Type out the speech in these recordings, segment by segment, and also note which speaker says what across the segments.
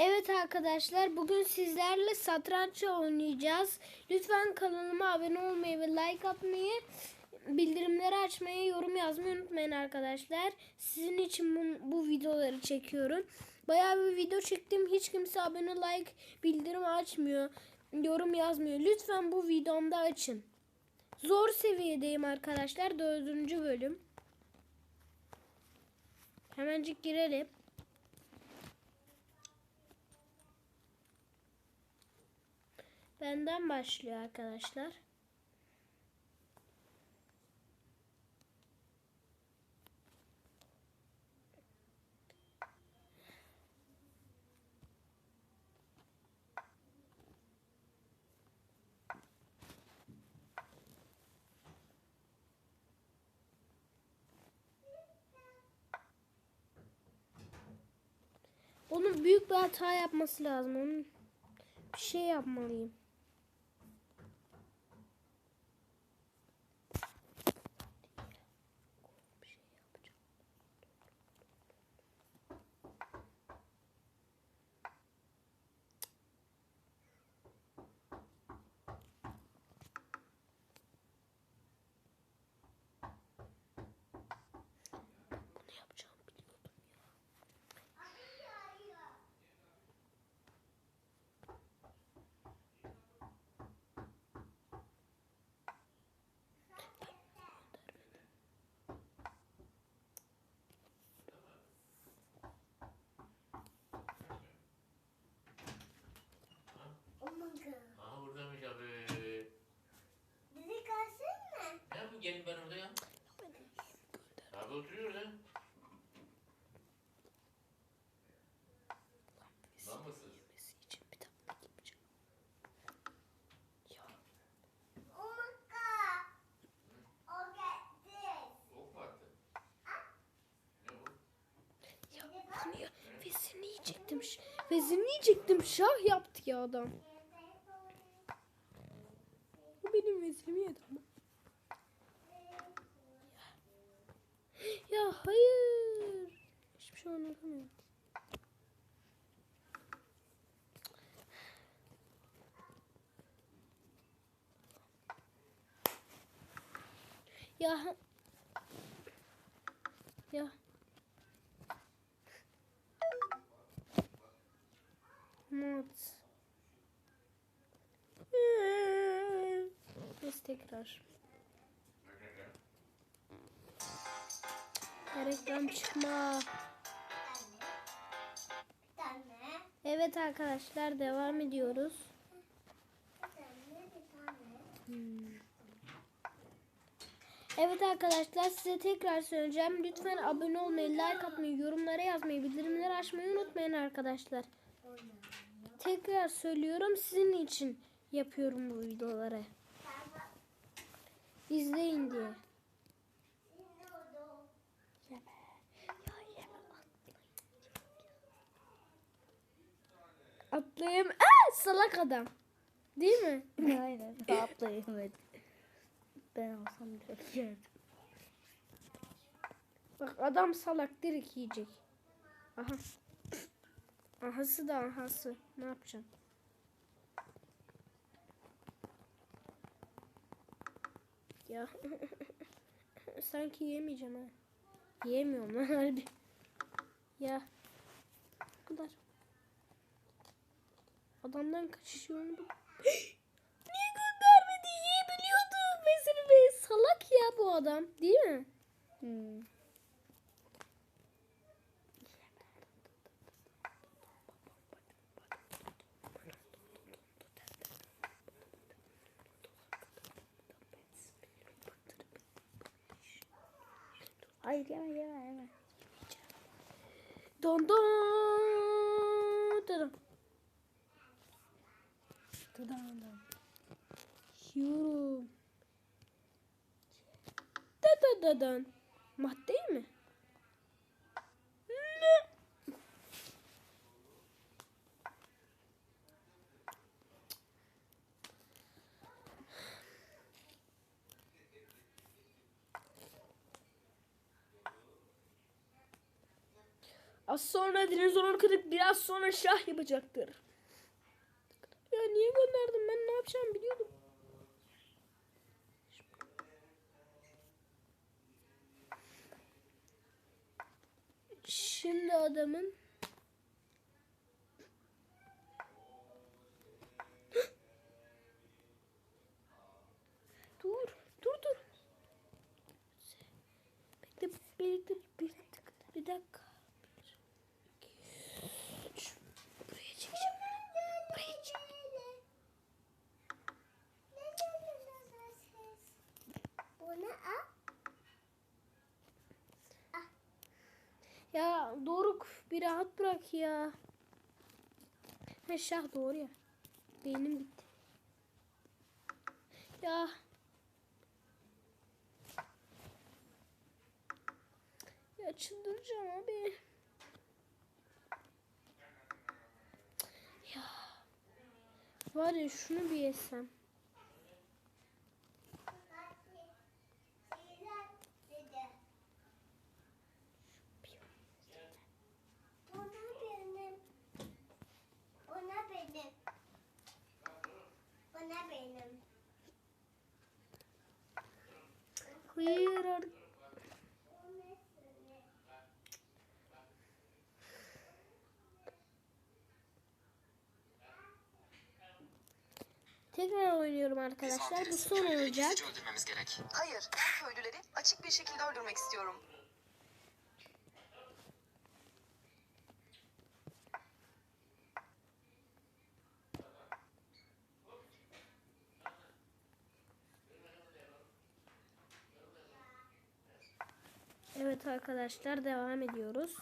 Speaker 1: Evet arkadaşlar bugün sizlerle satranç oynayacağız. Lütfen kanalıma abone olmayı ve like atmayı, bildirimleri açmayı, yorum yazmayı unutmayın arkadaşlar. Sizin için bu, bu videoları çekiyorum. Bayağı bir video çektim. Hiç kimse abone, like, bildirim açmıyor, yorum yazmıyor. Lütfen bu videomda açın. Zor seviyedeyim arkadaşlar. Dördüncü bölüm. Hemencik girelim. Benden başlıyor arkadaşlar. Onun büyük bir hata yapması lazım. Onun bir şey yapmalıyım. Yiyecektim. Şah yaptı ya adam. Bu benim vezimi yedi ama. Ya, hayır. Hiçbir şey anlatamıyorum. Ya tekrar. Ya Reklam çıkma. Evet arkadaşlar devam ediyoruz.
Speaker 2: Tane.
Speaker 1: Evet arkadaşlar size tekrar söyleyeceğim. Lütfen abone olmayı, like atmayı, yorumlara yazmayı, bildirimleri açmayı unutmayın arkadaşlar. Tekrar söylüyorum sizin için yapıyorum bu videoları. İzleyin diye. Yeme. Ya yeme atlayın. Atlayayım. Aa, salak adam. Değil mi?
Speaker 3: Aynen. Atlayamadı. Ben olsam direkt yerdim.
Speaker 1: Bak adam salak direkt yiyecek. Aha. Ahası da ahası. Ne yapacağım? Ya. Sanki yemeyeceğim ha. Yiyemiyorum lan harbi. Ya. Bu kadar. Adamdan kaçış yolunu bul- Niye göndermedi? Yiyebiliyordu. Mesela salak ya bu adam. Değil mi?
Speaker 3: Hmm. Hayır yeme yeme yeme.
Speaker 1: Don don. Don.
Speaker 3: Dudağından.
Speaker 1: Yorum. Da da da dan. Mi? Ne? Az sonra dinozor kırık biraz sonra şah yapacaktır. Ya niye gönderdim ben ne yapacağımı biliyordum. Şimdi adamın Ya Doruk bir rahat bırak ya. Ha doğru ya. Beynim bitti. Ya. Ya çıldıracağım abi. Ya. Var ya şunu bir yesem.
Speaker 2: Buna benim. Buna benim. Buna benim.
Speaker 1: Hayır ar- Tekrar oynuyorum arkadaşlar. Bu son olacak.
Speaker 4: öldürmemiz gerek.
Speaker 5: Hayır, ben köylüleri açık bir şekilde öldürmek istiyorum.
Speaker 1: Evet arkadaşlar devam ediyoruz.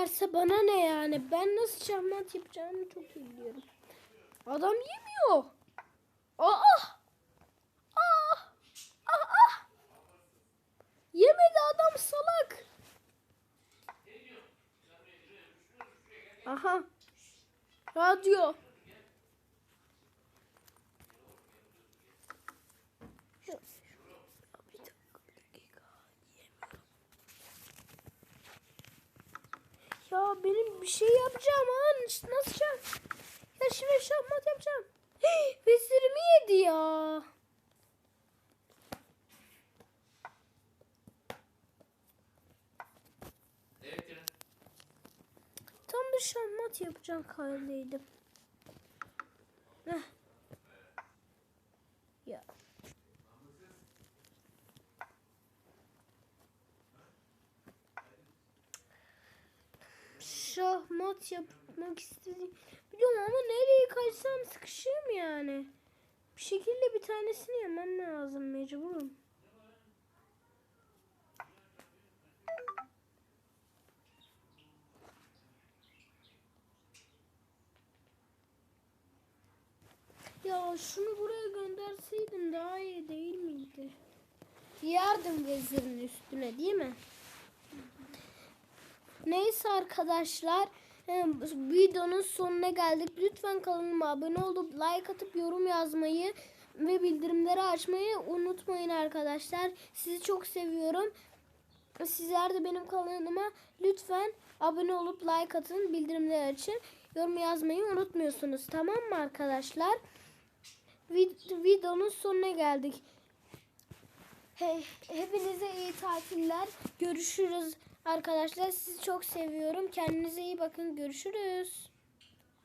Speaker 1: Yerse bana ne yani? Ben nasıl şahmat yapacağımı çok iyi biliyorum. Adam yemiyor. Aa! Aa! Aa! Yemedi adam salak. Aha. Radyo. Ya benim bir şey yapacağım ha. Nasıl şah? Ya şimdi şahmat yapacağım. Hey, vezirimi yedi ya. Tam da şahmat yapacağım kaldıydım. Heh. Ya. Şahmat yapmak istedim. Biliyorum ama nereye kaçsam sıkışayım yani. Bir şekilde bir tanesini yemem lazım mecburum. Ya şunu buraya gönderseydim daha iyi değil miydi? Yardım vezirin üstüne değil mi? Neyse arkadaşlar videonun sonuna geldik. Lütfen kanalıma abone olup like atıp yorum yazmayı ve bildirimleri açmayı unutmayın arkadaşlar. Sizi çok seviyorum. Sizler de benim kanalıma lütfen abone olup like atın, bildirimleri açın. Yorum yazmayı unutmuyorsunuz. Tamam mı arkadaşlar? Vid- videonun sonuna geldik. He- hepinize iyi tatiller. Görüşürüz arkadaşlar. Sizi çok seviyorum. Kendinize iyi bakın. Görüşürüz.